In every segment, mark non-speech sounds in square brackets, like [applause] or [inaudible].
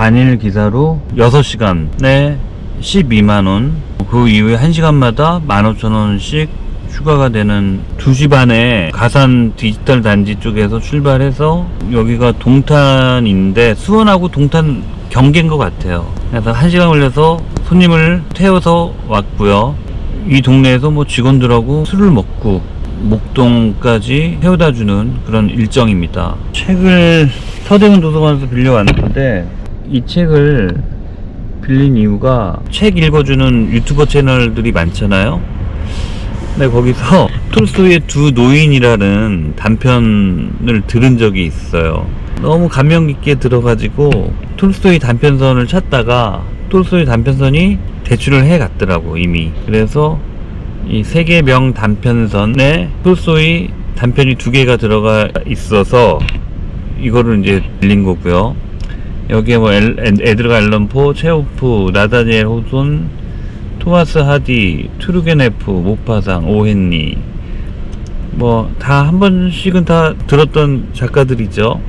반일 기사로 6시간에 12만원. 그 이후에 1시간마다 15,000원씩 추가가 되는 2시 반에 가산 디지털 단지 쪽에서 출발해서 여기가 동탄인데 수원하고 동탄 경계인 것 같아요. 그래서 1시간 걸려서 손님을 태워서 왔고요. 이 동네에서 뭐 직원들하고 술을 먹고 목동까지 태워다 주는 그런 일정입니다. 책을 서대문 도서관에서 빌려왔는데 이 책을 빌린 이유가 책 읽어주는 유튜버 채널들이 많잖아요. 근데 거기서 [laughs] 톨스토이의 두 노인이라는 단편을 들은 적이 있어요. 너무 감명 깊게 들어가지고 톨스토이 단편선을 찾다가 톨스토이 단편선이 대출을 해 갔더라고 이미. 그래서 이 세계 명 단편선에 톨스토이 단편이 두 개가 들어가 있어서 이거를 이제 빌린 거고요. 여기에 뭐 엘, 에- 에드가 앨런포, 체오프, 나다니엘 호손, 토마스 하디, 투르게네프, 모파상, 오헨리 뭐 다 한 번씩은 다 들었던 작가들이죠.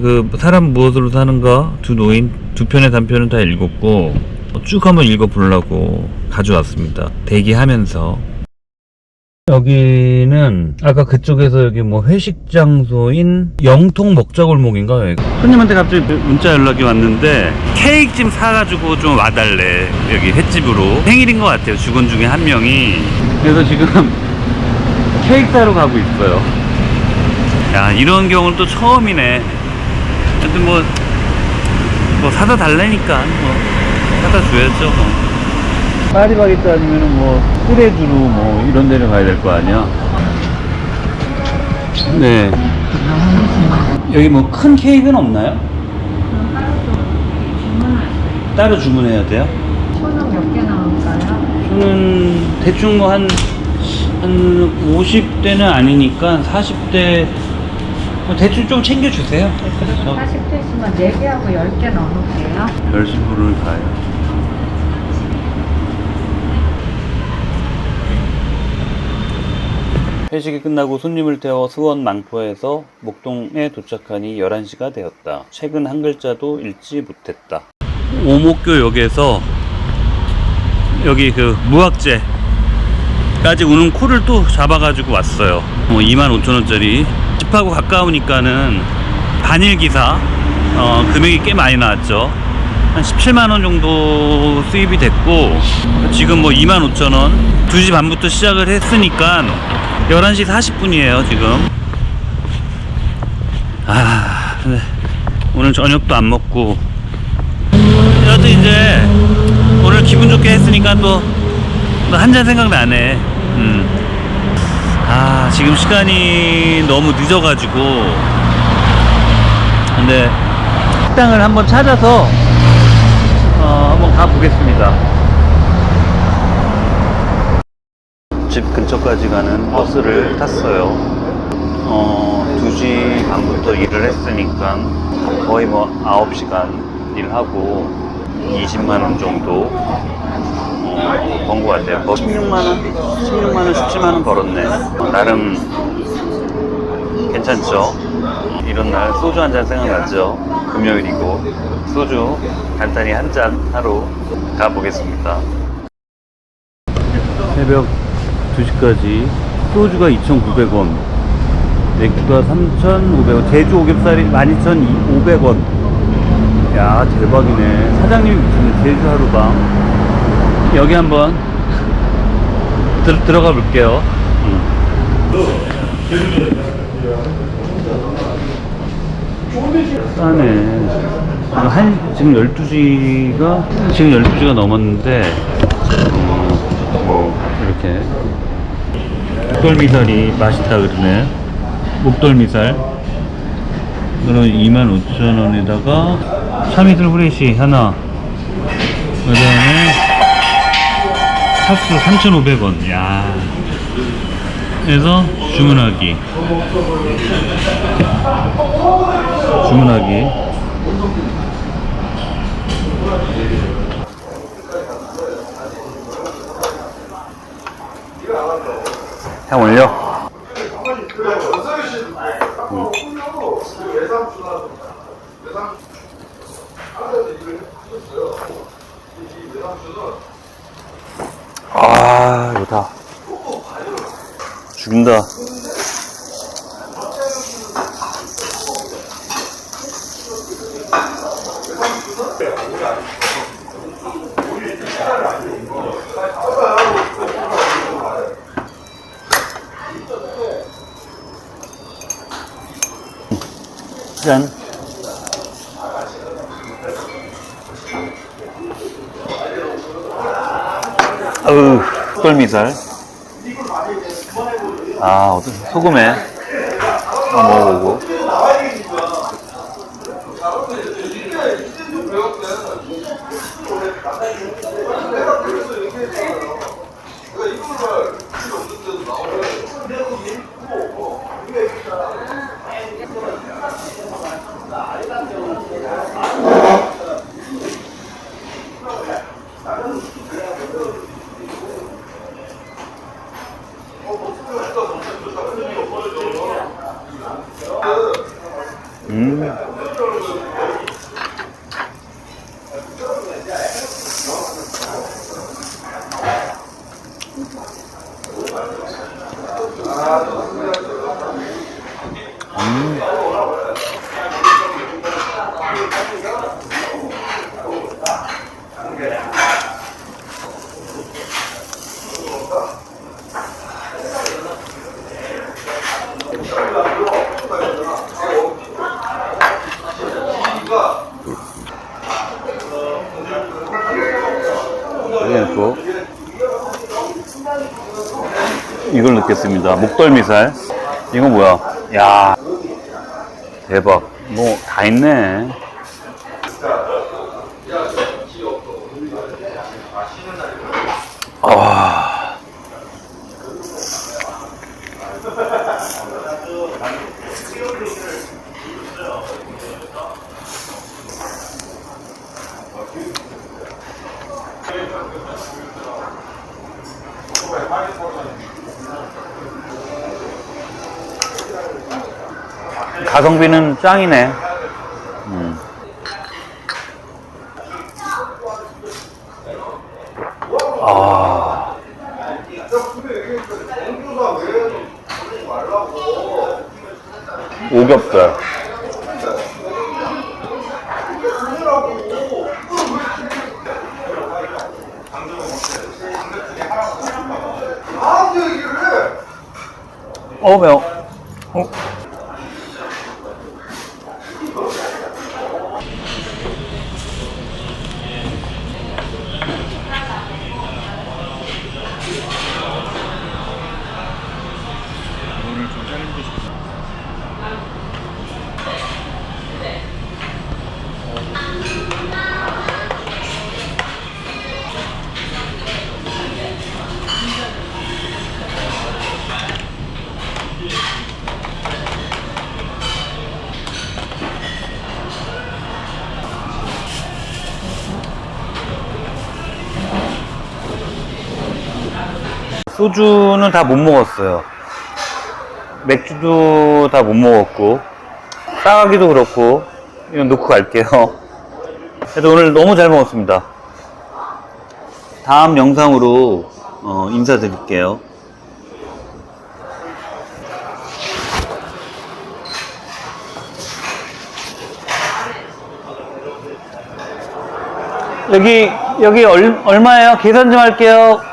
그 사람 무엇으로 사는가 두 노인 두 편의 단편은 다 읽었고 쭉 한번 읽어보려고 가져왔습니다. 대기하면서 여기는 아까 그쪽에서 여기 뭐 회식 장소인 영통 먹자골목인가? 여기 손님한테 갑자기 문자 연락이 왔는데 케이크 좀 사가지고 좀 와달래. 여기 횟집으로. 생일인 것 같아요. 직원 중에 한 명이. 그래서 지금 [laughs] 케이크 사러 가고 있어요. 야 이런 경우는 또 처음이네. 하여튼 뭐, 뭐 사다 달래니까 뭐 사다 줘야죠 뭐 파리바게뜨 아니면은 뭐 쓰레주로 뭐 이런 데를 가야 될 거 아니야 네 여기 뭐 큰 케이크는 없나요? 따로 주문해야 돼요? 초는 몇 개 나올까요? 저는 대충 뭐 한, 한 50대는 아니니까 40대, 뭐 대충 좀 챙겨주세요. 그래서 40대시면 4개하고 10개 넣어놓을게요. 별시부를 가요. 회식이 끝나고 손님을 태워 수원 망포에서 목동에 도착하니 11시가 되었다. 책은 한 글자도 읽지 못했다. 오목교역에서 여기 그 무학재까지 오는 코를 또 잡아가지고 왔어요. 뭐 25,000원짜리. 집하고 가까우니까는 단일 기사 어, 금액이 꽤 많이 나왔죠. 한 17만 원 정도 수입이 됐고 지금 뭐 25,000원 2시 반부터 시작을 했으니까 11시 40분이에요 지금. 아 근데 오늘 저녁도 안 먹고. 여튼 이제 오늘 기분 좋게 했으니까 또 한 잔 생각나네. 음. 아 지금 시간이 너무 늦어가지고. 근데 식당을 한번 찾아서 어, 한번 가보겠습니다. 집 근처까지 가는 버스를 탔어요. 어, 2시 반부터 일을 했으니까 거의 뭐 9시간 일하고 20만원 정도 어, 번것 같아요. 16만원? 16만원, 17만원 벌었네. 어, 나름 괜찮죠? 이런 날 소주 한 잔 생각나죠? 금요일이고 소주 간단히 한 잔 하러 가보겠습니다. 새벽 2시까지 소주가 2,900원, 맥주가 3,500원, 제주 오겹살이 12,500원. 야 대박이네. 사장님이 미쳤네. 제주 하루방. 여기 한번 들, 들어가 볼게요. 음. 싸네. 한, 지금 12시가, 지금 12시가 넘었는데, 어, 뭐, 이렇게. 목돌미살이 맛있다 그러네. 목돌미살. 이거는 25,000원에다가, 참이슬 후레쉬 하나. 그 다음에, 차수 3,500원. 야 그래서 주문하기. 주문하기. 향 올려. 음. 아, 이거다. 죽인다. 짠. 어우, 흑돌미살. 아, 어떤, 소금에. 먹어보고. 이걸 넣겠습니다. 목덜미살. 이건 뭐야? 야 대박. 뭐 다 있네. 아. 가성비는 짱이네. 음. 아. 오겹살. 어, 매워. 소주는 다 못 먹었어요. 맥주도 다 못 먹었고, 싸가기도 그렇고, 이건 놓고 갈게요. 그래도 오늘 너무 잘 먹었습니다. 다음 영상으로 어, 인사드릴게요. 여기, 여기 얼, 얼마예요? 계산 좀 할게요. 어.